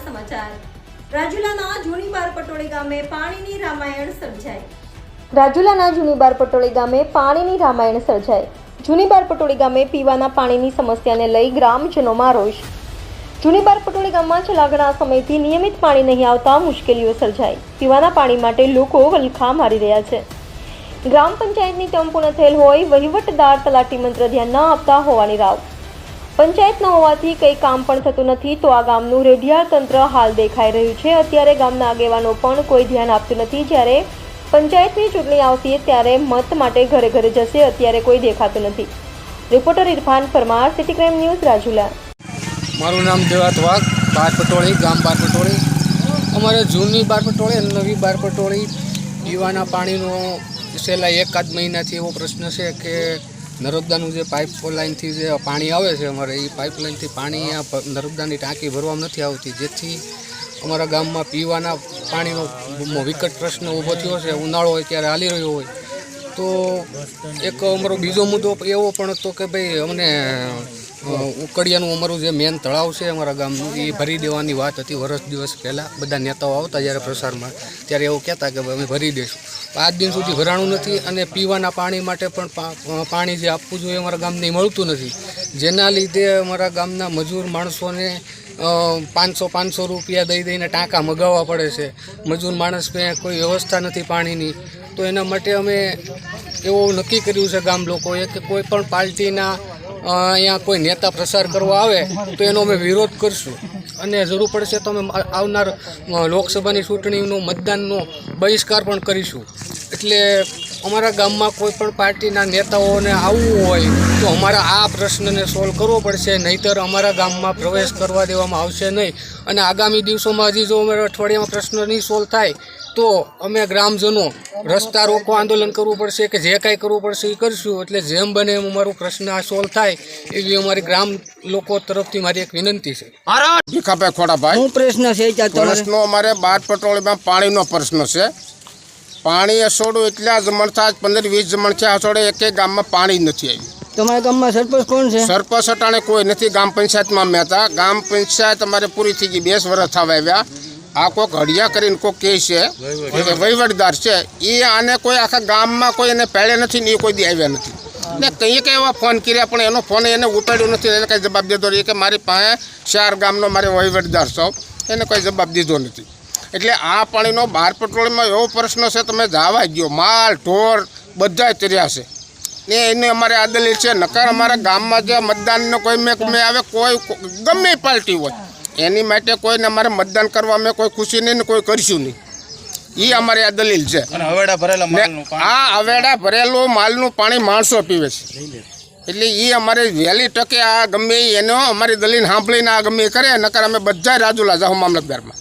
સમાચાર. રાજુલાના જૂની બાર પટોળી ગામે પાણીની રામાયણ સર્જાઈ. રાજુલાના જૂની બાર પટોળી ગામે પાણીની રામાયણ સર્જાઈ. જૂની બાર પટોળી ગામે પીવાના પાણીની સમસ્યાને લઈ ગ્રામજનોમાં રોષ. જૂની બાર પટોળી ગામમાં છેલ્લા ઘણા સમયથી નિયમિત પાણી નહીં આવતા મુશ્કેલીઓ સર્જાઈ. પીવાના પાણી માટે લોકો વલખા મારી રહ્યા છે. ગ્રામ પંચાયતની ટર્મ પૂર્ણ થયેલ હોય વહીવટદાર તલાટી મંત્ર ધ્યાન ન આપતા હોવાની રાવ. પંચાયત ન હોવાથી કંઈ કામ પણ થતું નથી, તો આ ગામનું રેઢિયાળ તંત્ર હાલ દેખાઈ રહ્યું છે. અત્યારે ગામના આગેવાનો પણ કોઈ ધ્યાન આપતું નથી. જ્યારે પંચાયતની ચૂંટણી આવશે ત્યારે મત માટે ઘરે ઘરે જશે, અત્યારે કોઈ દેખાતું નથી. Reporter Irfan Parmar city crime news, Rajula. મારું નામ દેવાત વાઘ, બાર ગામ બાર પટોળી. અમારે જૂની બાર પટોળી અને નવી બાર પટોળી. પીવાના પાણીનો છેલ્લા એકાદ મહિનાથી એવો પ્રશ્ન છે કે નર્મદાનું જે પાઇપ લાઇનથી જે પાણી આવે છે અમારે એ પાઇપલાઇનથી પાણી આ નર્મદાની ટાંકી ભરવામાં નથી આવતી. જેથી અમારા ગામમાં પીવાના પાણીનો વિકટ પ્રશ્ન ઊભો થયો છે, ઉનાળો હોય ત્યારે હાલી રહ્યો હોય. તો એક અમારો બીજો મુદ્દો એવો પણ હતો કે ભાઈ અમને ઉકડિયાનું અમારું જે મેન તળાવ છે અમારા ગામનું, એ ભરી દેવાની વાત હતી વર્ષ દિવસ પહેલાં. બધા નેતાઓ આવતા જ્યારે પ્રસારમાં, ત્યારે એવું કહેતા કે અમે ભરી દઈશું આજ દિન સુધી ભરાણું નથી અને પીવાના પાણી માટે પણ પાણી જે આપવું જોઈએ અમારા ગામને મળતું નથી. જેના લીધે અમારા ગામના મજૂર માણસોને પાંચસો પાંચસો રૂપિયા દઈ દઈને ટાંકા મગાવવા પડે છે. મજૂર માણસ કોઈ વ્યવસ્થા નથી પાણીની. તો એના માટે અમે એવું નક્કી કર્યું છે ગામ લોકોએ કે કોઈ પણ પાર્ટીના અહીંયા કોઈ નેતા પ્રસાર કરવા આવે, તો એનો અમે વિરોધ કરશું. અને જરૂર પડશે તો અમે આવનાર લોકસભાની ચૂંટણીનું મતદાનનો બહિષ્કાર પણ કરીશું. એટલે અમારા ગામમાં કોઈ પણ પાર્ટીના નેતાઓને આવવું હોય, તો અમારા આ પ્રશ્નને સોલ્વ કરવો પડશે, નહીંતર અમારા ગામમાં પ્રવેશ કરવા દેવામાં આવશે નહીં. અને આગામી દિવસોમાં હજી જો અમારા અઠવાડિયામાં પ્રશ્ન નહીં સોલ્વ થાય તો અમે ગ્રામજનો રસ્તા રોકો આંદોલન કરવું પડશે કે જે કાંઈ કરવું પડશે એ કરશું. એટલે જેમ બને એમ અમારું પ્રશ્ન આ સોલ્વ થાય એવી અમારી ગ્રામ લોકો તરફથી મારી એક વિનંતી છે. ભીખાભાઈ ખોડાભાઈ. શું પ્રશ્ન છે પ્રશ્નો અમારે બાર પટોળીમાં પાણીનો પ્રશ્ન છે. પાણી અસોડું એટલા જમણ થાય પંદર વીસ જમણ છે અસોડે એકે ગામમાં પાણી નથી આવ્યું. તમારા ગામમાં સરપંચ કોણ છે? સરપંચ અટાણે કોઈ નથી ગામ પંચાયતમાં મેં હતા. ગામ પંચાયત અમારે પૂરી થઈ ગઈ બેસ વર્ષ થવા આવ્યા. આ કોઈક હડિયા કરીને કોઈ કે છે વહીવટદાર છે. એ આને કોઈ આખા ગામમાં કોઈ એને પહેલે નથી ને એ કોઈ દી આવ્યા નથી. ને કંઈ કંઈ એવા ફોન કર્યા પણ એનો ફોન એને ઉપાડ્યો નથી. એને કંઈ જવાબ દીધો એ કે મારી પાસે ચાર ગામનો મારે વહીવટદાર છો. એને કોઈ જવાબ દીધો નથી. એટલે આ પાણીનો બાર પેટ્રોલમાં એવો પ્રશ્ન છે તમે જવા ગયો માલ ઢોર બધાય તર્યા છે. ને એને અમારે આ દલીલ છે નકાર અમારા ગામમાં જે મતદાનનો કોઈ મેં મેં આવે કોઈ ગમે પાર્ટી હોય. એની માટે કોઈને અમારે મતદાન કરવા અમે કોઈ ખુશી નહીં ને કોઈ કરીશું નહીં. એ અમારી આ દલીલ છે. આ અવેડા ભરેલું માલનું પાણી માણસો પીવે છે. એટલે એ અમારે વહેલી ટકે આ ગમે એનો અમારી દલીલ સાંભળીને આ ગમે કરે નકર અમે બધા રાજુલા જાઉં મામલતદારમાં.